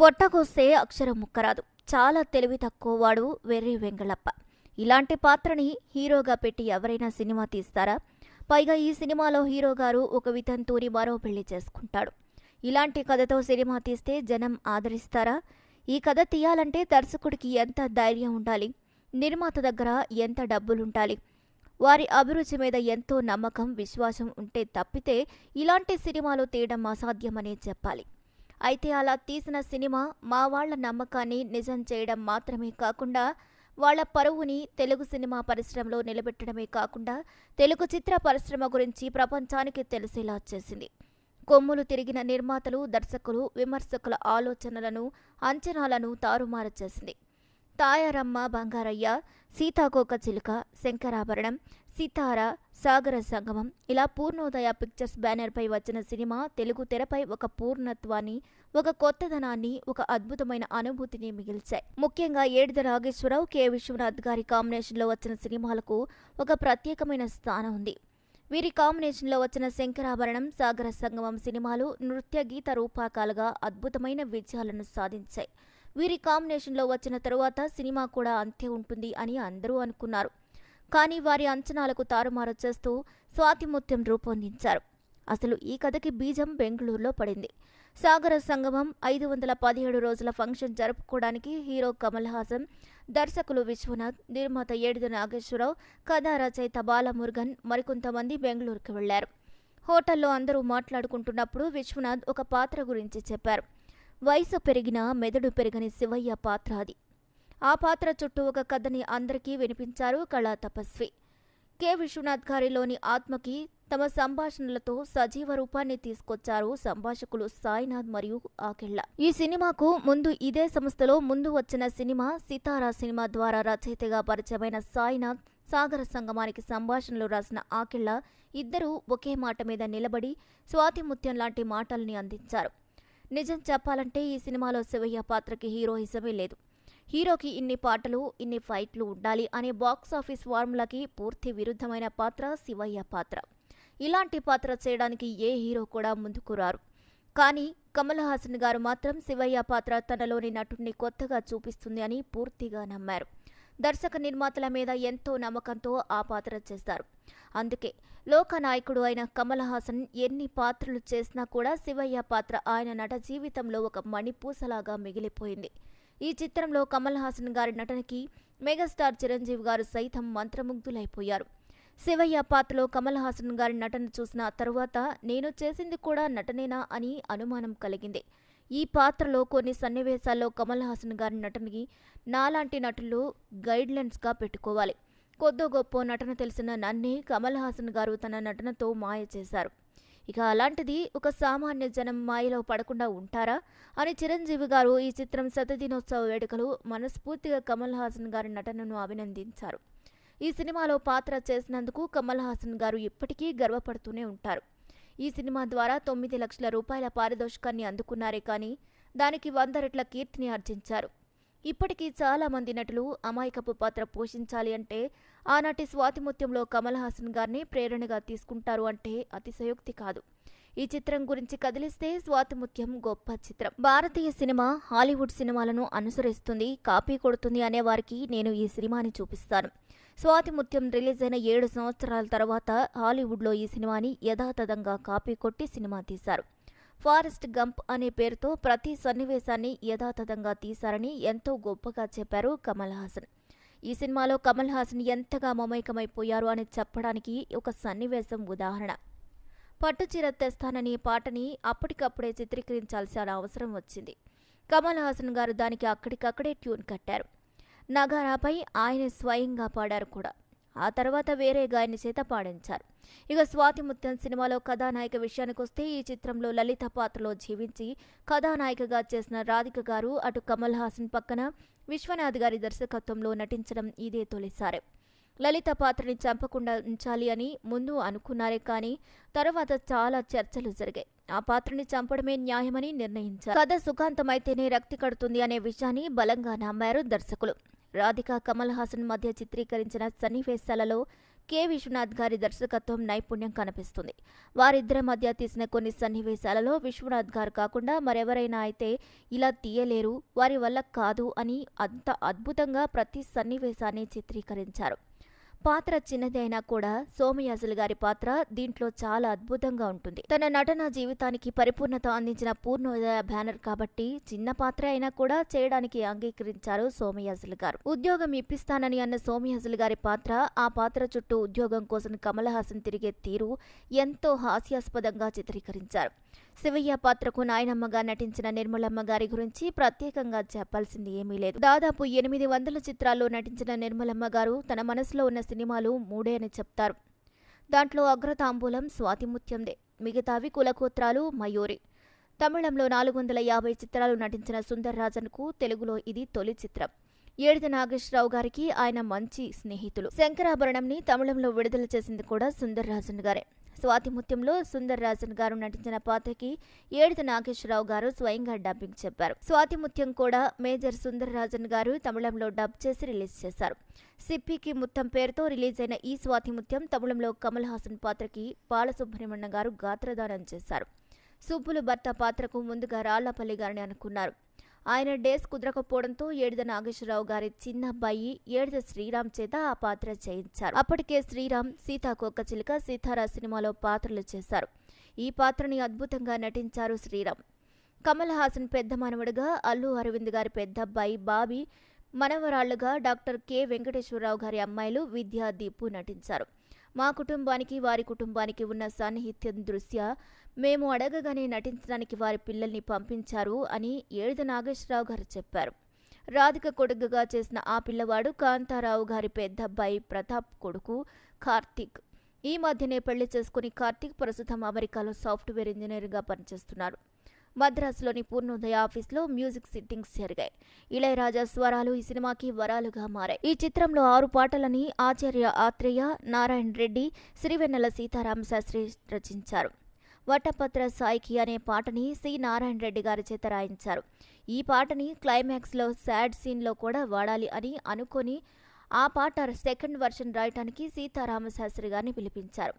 పొట్టకొస్తే అక్షరం ముక్కరాదు. చాలా తెలివి తక్కువవాడు వెర్రి వెంగళప్ప. ఇలాంటి పాత్రని హీరోగా పెట్టి ఎవరైనా సినిమా తీస్తారా? పైగా ఈ సినిమాలో హీరో గారు ఒక వితంతూరి మరో పెళ్ళి చేసుకుంటాడు. ఇలాంటి కథతో సినిమా తీస్తే జనం ఆదరిస్తారా? ఈ కథ తీయాలంటే దర్శకుడికి ఎంత ధైర్యం ఉండాలి? నిర్మాత దగ్గర ఎంత డబ్బులుండాలి వారి అభిరుచి మీద ఎంతో నమ్మకం విశ్వాసం ఉంటే తప్పితే ఇలాంటి సినిమాలు తీయడం అసాధ్యమనే చెప్పాలి. అయితే అలా తీసిన సినిమా మా వాళ్ళ నమ్మకాన్ని నిజం చేయడం మాత్రమే కాకుండా వాళ్ళ పరువుని తెలుగు సినిమా పరిశ్రమలో నిలబెట్టడమే కాకుండా తెలుగు చిత్ర పరిశ్రమ గురించి ప్రపంచానికి తెలిసేలా చేసింది. కొమ్ములు తిరిగిన నిర్మాతలు దర్శకులు విమర్శకుల ఆలోచనలను అంచనాలను తారుమారు చేసింది. తాయారమ్మ బంగారయ్య సీతాకోక చిలుక శంకరాభరణం సితార సాగర సంగమం. ఇలా పూర్ణోదయ పిక్చర్స్ బ్యానర్పై వచ్చిన సినిమా తెలుగు తెరపై ఒక పూర్ణత్వాన్ని ఒక కొత్తదనాన్ని ఒక అద్భుతమైన అనుభూతిని మిగిల్చాయి. ముఖ్యంగా ఏడిద నాగేశ్వరరావు కె. విశ్వనాథ్ గారి కాంబినేషన్లో వచ్చిన సినిమాలకు ఒక ప్రత్యేకమైన స్థానం ఉంది. వీరి కాంబినేషన్లో వచ్చిన శంకరాభరణం సాగర సంగమం సినిమాలు నృత్య గీత రూపాకాలుగా అద్భుతమైన విజయాలను సాధించాయి. వీరి కాంబినేషన్లో వచ్చిన తరువాత సినిమా కూడా అంతే ఉంటుంది అని అందరూ అనుకున్నారు. కానీ వారి అంచనాలకు తారుమారు చేస్తూ స్వాతిముత్యం రూపొందించారు. అసలు ఈ కథకి బీజం బెంగళూరులో పడింది. సాగర సంగమం ఐదు వందల పదిహేడు రోజుల ఫంక్షన్ జరుపుకోవడానికి హీరో కమల్ హాసన్ దర్శకులు విశ్వనాథ్ నిర్మాత ఏడిద నాగేశ్వరరావు కథా రచయిత బాలమురుగన్ మరికొంతమంది బెంగళూరుకు వెళ్ళారు. హోటల్లో అందరూ మాట్లాడుకుంటున్నప్పుడు విశ్వనాథ్ ఒక పాత్ర గురించి చెప్పారు. వయసు పెరిగిన మెదడు పెరగని శివయ్య పాత్ర అది. ఆ పాత్ర చుట్టూ ఒక కథని అందరికీ వినిపించారు కళా తపస్వి. కె. విశ్వనాథ్ గారిలోని ఆత్మకి తమ సంభాషణలతో సజీవ రూపాన్ని తీసుకొచ్చారు సంభాషకులు సాయినాథ్ మరియు ఆకెళ్ళ ఈ సినిమాకు ముందు ఇదే సంస్థలో ముందు వచ్చిన సినిమా సితారా సినిమా ద్వారా రచయితగా పరిచయమైన సాయినాథ్ సాగర సంగమానికి సంభాషణలు రాసిన ఆకిళ్ళ ఇద్దరూ ఒకే మాట మీద నిలబడి స్వాతిముత్యం లాంటి మాటల్ని అందించారు. నిజం చెప్పాలంటే ఈ సినిమాలో శివయ్య పాత్రకి హీరోయిజమే లేదు. హీరోకి ఇన్ని పాటలు ఇన్ని ఫైట్లు ఉండాలి అనే బాక్స్ ఆఫీస్ ఫార్ములాకి పూర్తి విరుద్ధమైన పాత్ర శివయ్య పాత్ర. ఇలాంటి పాత్ర చేయడానికి ఏ హీరో కూడా ముందుకు రారు. కానీ కమల్ హాసన్ గారు మాత్రం శివయ్య పాత్ర తనలోని నటుడిని కొత్తగా చూపిస్తుంది అని పూర్తిగా నమ్మారు. దర్శక నిర్మాతల మీద ఎంతో నమ్మకంతో ఆ పాత్ర చేశారు అందుకే లోకనాయకుడు అయిన కమల్ హాసన్ ఎన్ని పాత్రలు చేసినా కూడా శివయ్య పాత్ర ఆయన నట జీవితంలో ఒక మణిపూసలాగా మిగిలిపోయింది. ఈ చిత్రంలో కమల్ హాసన్ గారి నటనకి మెగాస్టార్ చిరంజీవి గారు సైతం మంత్రముగ్ధులైపోయారు. శివయ్య పాత్రలో కమల్ హాసన్ గారి నటన చూసిన తరువాత నేను చేసింది కూడా నటనేనా అని అనుమానం కలిగింది. ఈ పాత్రలో కొన్ని సన్నివేశాల్లో కమల్ హాసన్ గారి నటనకి నాలాంటి నటులు గైడ్లైన్స్గా పెట్టుకోవాలి. కొద్దో గొప్ప నటన తెలిసిన నన్నే కమల్ హాసన్ గారు తన నటనతో మాయ చేశారు. ఇక అలాంటిది ఒక సామాన్య జనం మాయలో పడకుండా ఉంటారా అని చిరంజీవి గారు ఈ చిత్రం శతదినోత్సవ వేడుకలు మనస్ఫూర్తిగా కమల్ హాసన్ గారి నటనను అభినందించారు. ఈ సినిమాలో పాత్ర చేసినందుకు కమల్ హాసన్ గారు ఇప్పటికీ గర్వపడుతూనే ఉంటారు. ఈ సినిమా ద్వారా తొమ్మిది లక్షల రూపాయల పారితోషికాన్ని అందుకున్నారే కానీ దానికి వంద రెట్ల కీర్తిని ఆర్జించారు. ఇప్పటికీ చాలా మంది నటులు అమాయకపు పాత్ర పోషించాలి అంటే ఆనాటి స్వాతిముత్యంలో కమల్ హాసన్ గారిని ప్రేరణగా తీసుకుంటారు అంటే అతిశయోక్తి కాదు. ఈ చిత్రం గురించి కదిలిస్తే స్వాతిముత్యం గొప్ప చిత్రం. భారతీయ సినిమా హాలీవుడ్ సినిమాలను అనుసరిస్తుంది కాపీ కొడుతుంది అనే వారికి నేను ఈ సినిమాని చూపిస్తాను. స్వాతిముత్యం రిలీజ్ అయిన ఏడు సంవత్సరాల తర్వాత హాలీవుడ్లో ఈ సినిమాని యథాతథంగా కాపీ కొట్టి సినిమా తీశారు. ఫారెస్ట్ గంప్ అనే పేరుతో ప్రతి సన్నివేశాన్ని యథాతథంగా తీశారని ఎంతో గొప్పగా చెప్పారు కమల్ హాసన్ ఈ సినిమాలో కమల్ హాసన్ ఎంతగా మమైకమైపోయారు అని చెప్పడానికి ఒక సన్నివేశం ఉదాహరణ. పట్టుచీర తెస్తానని పాటని అప్పటికప్పుడే చిత్రీకరించాల్సిన అవసరం వచ్చింది. కమల్ హాసన్ గారు దానికి అక్కడికక్కడే ట్యూన్ కట్టారు. నగారాపై ఆయన స్వయంగా పాడారు కూడా. ఆ తర్వాత వేరే గాయని చేత పాడించారు. ఇక స్వాతి ముత్యం సినిమాలో కథానాయిక విషయానికి వస్తే ఈ చిత్రంలో లలిత పాత్రలో జీవించి కథానాయికగా చేసిన రాధిక గారు అటు కమల్ హాసన్ పక్కన విశ్వనాథ్ గారి దర్శకత్వంలో నటించడం ఇదే తొలిసారి. లలిత పాత్రని చంపకుండా ఉంచాలి అని ముందు అనుకున్నారే కానీ తర్వాత చాలా చర్చలు జరిగాయి. ఆ పాత్రని చంపడమే న్యాయమని నిర్ణయించారు. కథ సుఖాంతమైతేనే రక్తి కడుతుంది అనే విషయాన్ని బలంగా నమ్మారు దర్శకులు. రాధిక కమల్ హాసన్ మధ్య చిత్రీకరించిన సన్నివేశాలలో కె. విశ్వనాథ్ గారి దర్శకత్వం నైపుణ్యం కనిపిస్తుంది. వారిద్దరి మధ్య తీసిన కొన్ని సన్నివేశాలలో విశ్వనాథ్ గారు కాకుండా మరెవరైనా అయితే ఇలా తీయలేరు వారి వల్ల కాదు అని అంత అద్భుతంగా ప్రతి సన్నివేశాన్ని చిత్రీకరించారు. పాత్ర చిన్నది అయినా కూడా సోమయాజులు గారి పాత్ర దీంట్లో చాలా అద్భుతంగా ఉంటుంది. తన నటన జీవితానికి పరిపూర్ణత అందించిన పూర్ణోదయ బ్యానర్ కాబట్టి చిన్న పాత్ర అయినా కూడా చేయడానికి అంగీకరించారు సోమయాజులు గారు. ఉద్యోగం ఇప్పిస్తానని అన్న సోమయాజులు గారి పాత్ర ఆ పాత్ర చుట్టూ ఉద్యోగం కోసం కమల్ హాసన్ తిరిగే తీరు ఎంతో హాస్యాస్పదంగా చిత్రీకరించారు. శివయ్య పాత్రకు నాయనమ్మగా నటించిన నిర్మలమ్మ గారి గురించి ప్రత్యేకంగా చెప్పాల్సింది ఏమీ లేదు. దాదాపు ఎనిమిది వందల చిత్రాల్లో నటించిన నిర్మలమ్మ గారు తన మనసులో ఉన్న సినిమాలు మూడే అని చెప్తారు. దాంట్లో అగ్రతాంబూలం స్వాతిముత్యందే మిగతావి కులకోత్రాలు మయూరి. తమిళంలో నాలుగు వందల యాభై చిత్రాలు నటించిన సుందర్ రాజన్కు తెలుగులో ఇది తొలి చిత్రం. ఏడిద నాగేశ్వరరావు గారికి ఆయన మంచి స్నేహితులు. శంకరాభరణంని తమిళంలో విడుదల చేసింది కూడా సుందర్ రాజన్ గారే. స్వాతిముత్యంలో సుందర్ రాజన్ గారు నటించిన పాత్రకి ఏడిత నాగేశ్వరరావు గారు స్వయంగా డబ్బింగ్ చెప్పారు. స్వాతిముత్యం కూడా మేజర్ సుందర్ రాజన్ గారు తమిళంలో డబ్ చేసి రిలీజ్ చేశారు. సిప్పికి ముత్తం పేరుతో రిలీజ్ అయిన ఈ స్వాతిముత్యం తమిళంలో కమల్ హాసన్ పాత్రకి బాలసుబ్రహ్మణ్యం గారు గాత్రదానం చేశారు. సుబ్బులు భర్త పాత్రకు ముందుగా రాళ్ళపల్లి గారిని అనుకున్నారు. ఆయన డేస్ కుదరకపోవడంతో ఏడిద నాగేశ్వరరావు గారి చిన్న అబ్బాయి ఏడిద శ్రీరామ్ చేత ఆ పాత్ర చేయించారు. అప్పటికే శ్రీరామ్ సీతాకొక్క చిలుక సీతారా సినిమాలో పాత్రలు చేశారు. ఈ పాత్రని అద్భుతంగా నటించారు శ్రీరామ్. కమల్ హాసన్ పెద్ద మనవడుగా అల్లు అరవింద్ గారి పెద్ద అబ్బాయి బాబీ మనవరాళ్ళుగా డాక్టర్ కె. వెంకటేశ్వరరావు గారి అమ్మాయిలు విద్యా దీపు నటించారు. మా కుటుంబానికి వారి కుటుంబానికి ఉన్న సాన్నిహిత్యం దృష్ట్యా మేము అడగగానే నటించడానికి వారి పిల్లల్ని పంపించారు అని ఏడు నాగేశ్వరరావు గారు చెప్పారు. రాధిక కొడుకుగా చేసిన ఆ పిల్లవాడు కాంతారావు గారి పెద్ద అబ్బాయి ప్రతాప్ కొడుకు కార్తీక్. ఈ మధ్యనే పెళ్ళి చేసుకుని కార్తీక్ ప్రస్తుతం అమెరికాలో సాఫ్ట్వేర్ ఇంజనీర్గా పనిచేస్తున్నారు. మద్రాసులోని పూర్ణోదయ ఆఫీస్లో మ్యూజిక్ సిట్టింగ్స్ జరిగాయి. ఇళయరాజా స్వరాలు ఈ సినిమాకి వరాలుగా మారాయి. ఈ చిత్రంలో ఆరు పాటలని ఆచార్య ఆత్రేయ నారాయణ రెడ్డి సిరివెన్నెల సీతారామ శాస్త్రి రచించారు. వటపత్ర సాయికి అనే పాటని సి. నారాయణ రెడ్డి గారి చేత రాయించారు. ఈ పాటని క్లైమాక్స్లో సాడ్ సీన్లో కూడా వాడాలి అని అనుకొని ఆ పాట సెకండ్ వర్షన్ రాయటానికి సీతారామ శాస్త్రి గారిని పిలిపించారు.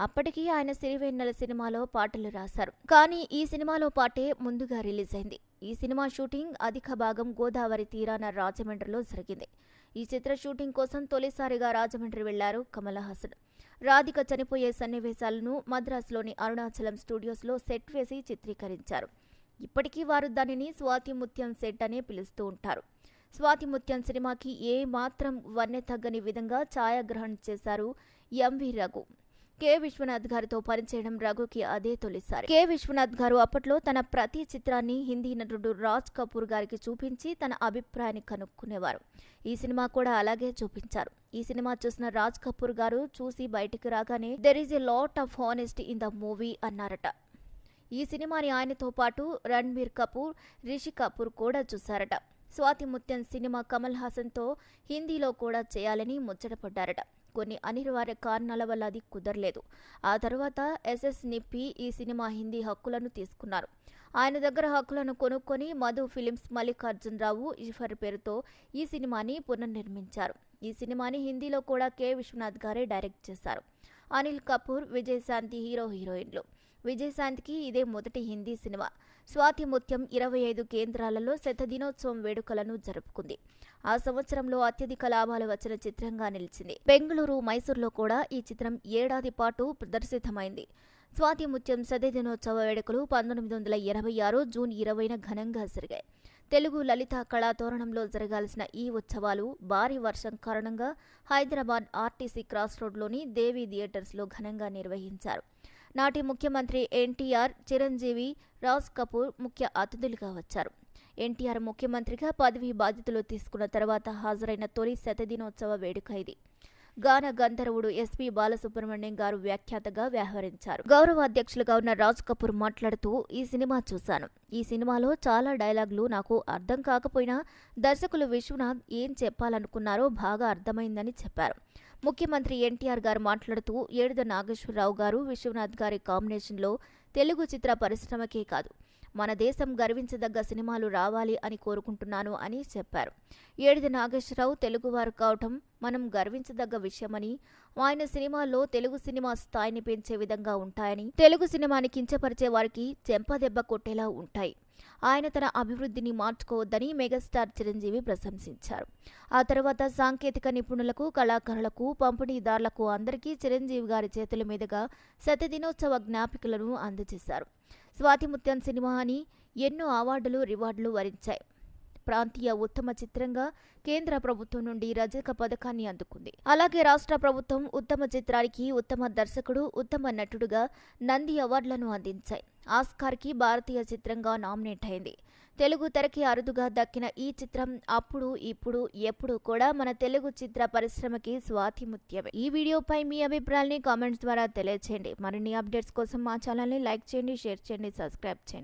అప్పటికీ ఆయన సిరివెన్నెల సినిమాలో పాటలు రాశారు. కానీ ఈ సినిమాలో పాటే ముందుగా రిలీజ్ అయింది. ఈ సినిమా షూటింగ్ అధిక భాగం గోదావరి తీరాన రాజమండ్రిలో జరిగింది. ఈ చిత్ర షూటింగ్ కోసం తొలిసారిగా రాజమండ్రి వెళ్ళారు కమల్ హాసన్. రాధిక చనిపోయే సన్నివేశాలను మద్రాసులోని అరుణాచలం స్టూడియోస్లో సెట్ వేసి చిత్రీకరించారు. ఇప్పటికీ వారు దానిని స్వాతిముత్యం సెట్ అనే పిలుస్తూ ఉంటారు. స్వాతిముత్యం సినిమాకి ఏ మాత్రం వన్నె తగ్గని విధంగా ఛాయాగ్రహణం చేశారు ఎంవి రఘు. కె. విశ్వనాథ్ గారితో పనిచేయడం రఘుకి అదే తొలిసారి. కె. విశ్వనాథ్ గారు అప్పట్లో తన ప్రతి చిత్రాన్ని హిందీ నటుడు రాజ్ కపూర్ గారికి చూపించి తన అభిప్రాయాన్ని కనుక్కునేవారు. ఈ సినిమా కూడా అలాగే చూపించారు. ఈ సినిమా చూసిన రాజ్ కపూర్ గారు చూసి బయటికి రాగానే there is a lot of honest in the movie అన్నారట. ఈ సినిమాని ఆయనతో పాటు రణ్బీర్ కపూర్ రిషి కపూర్ కూడా చూశారట. స్వాతి ముత్యం సినిమా కమల్ హాసన్తో హిందీలో కూడా చేయాలని ముచ్చటపడ్డారట కొన్ని అనివార్య కారణాల వల్ల అది కుదరలేదు. ఆ తర్వాత ఎస్ఎస్ నిప్పి ఈ సినిమా హిందీ హక్కులను తీసుకున్నారు. ఆయన దగ్గర హక్కులను కొనుక్కొని మధు ఫిలిమ్స్ మల్లికార్జున్ రావు ఇఫర్ పేరుతో ఈ సినిమాని పునర్నిర్మించారు. ఈ సినిమాని హిందీలో కూడా కె. విశ్వనాథ్ గారే డైరెక్ట్ చేశారు. అనిల్ కపూర్ విజయశాంతి హీరో హీరోయిన్లు. విజయశాంతికి ఇదే మొదటి హిందీ సినిమా. స్వాతి ముత్యం ఇరవై ఐదు కేంద్రాలలో శతదినోత్సవం వేడుకలను జరుపుకుంది. ఆ సంవత్సరంలో అత్యధిక లాభాలు వచ్చిన చిత్రంగా నిలిచింది. బెంగళూరు మైసూర్లో కూడా ఈ చిత్రం ఏడాది పాటు ప్రదర్శితమైంది. స్వాతి ముత్యం శతదినోత్సవ వేడుకలు పంతొమ్మిది వందల ఇరవై ఆరు జూన్ ఇరవైన ఘనంగా జరిగాయి. తెలుగు లలిత కళా తోరణంలో జరగాల్సిన ఈ ఉత్సవాలు భారీ వర్షం కారణంగా హైదరాబాద్ ఆర్టీసీ క్రాస్ రోడ్లోని దేవి థియేటర్స్లో ఘనంగా నిర్వహించారు. నాటి ముఖ్యమంత్రి ఎన్టీఆర్ చిరంజీవి రాజ్ కపూర్ ముఖ్య అతిథులుగా వచ్చారు. ఎన్టీఆర్ ముఖ్యమంత్రిగా పదవి బాధ్యతలు తీసుకున్న తర్వాత హాజరైన తొలి శతదినోత్సవ వేడుక ఇది. గాన గంధర్వుడు ఎస్పి బాలసుబ్రహ్మణ్యం గారు వ్యాఖ్యాతగా వ్యవహరించారు. గౌరవ అధ్యక్షులుగా ఉన్న రాజ్ కపూర్ మాట్లాడుతూ ఈ సినిమా చూశాను. ఈ సినిమాలో చాలా డైలాగులు నాకు అర్థం కాకపోయినా దర్శకులు విశ్వనాథ్ ఏం చెప్పాలనుకున్నారో బాగా అర్థమైందని చెప్పారు. ముఖ్యమంత్రి ఎన్టీఆర్ గారు మాట్లాడుతూ ఏడుద నాగేశ్వరరావు గారు విశ్వనాథ్ గారి కాంబినేషన్లో తెలుగు చిత్ర పరిశ్రమకే కాదు. మన దేశం గర్వించదగ్గ సినిమాలు రావాలి అని కోరుకుంటున్నాను అని చెప్పారు. ఏడిది నాగేశ్వరరావు తెలుగువారు కావటం మనం గర్వించదగ్గ విషయమని ఆయన సినిమాల్లో తెలుగు సినిమా స్థాయిని పెంచే విధంగా ఉంటాయని తెలుగు సినిమాని కించపరిచే వారికి చెంపదెబ్బ కొట్టేలా ఉంటాయి. ఆయన తన అభివృద్ధిని మార్చుకోవద్దని మెగాస్టార్ చిరంజీవి ప్రశంసించారు. ఆ తర్వాత సాంకేతిక నిపుణులకు కళాకారులకు పంపిణీదారులకు అందరికీ చిరంజీవి గారి చేతుల మీదుగా శతదినోత్సవ జ్ఞాపికలను అందజేశారు. స్వాతిముత్యం సినిమా అని ఎన్నో అవార్డులు రివార్డులు వరించాయి. ప్రాంతీయ ఉత్తమ చిత్రంగా కేంద్ర ప్రభుత్వం నుండి రజక పథకాన్ని అందుకుంది. అలాగే రాష్ట్ర ప్రభుత్వం ఉత్తమ చిత్రానికి ఉత్తమ దర్శకుడు ఉత్తమ నటుడుగా నంది అవార్డులను అందించాయి. ఆస్కార్కి భారతీయ చిత్రంగా నామినేట్ అయింది. తెలుగు తెరకి అరుదుగా దక్కిన ఈ చిత్రం అప్పుడు ఇప్పుడు ఎప్పుడు కూడా మన తెలుగు చిత్ర పరిశ్రమకి స్వాతిముత్యమే ఈ వీడియోపై మీ అభిప్రాయాల్ని కామెంట్స్ ద్వారా తెలియజేయండి మరిన్ని అప్డేట్స్ కోసం మా ఛానల్ని లైక్ చేయండి షేర్ చేయండి సబ్స్క్రైబ్ చేయండి.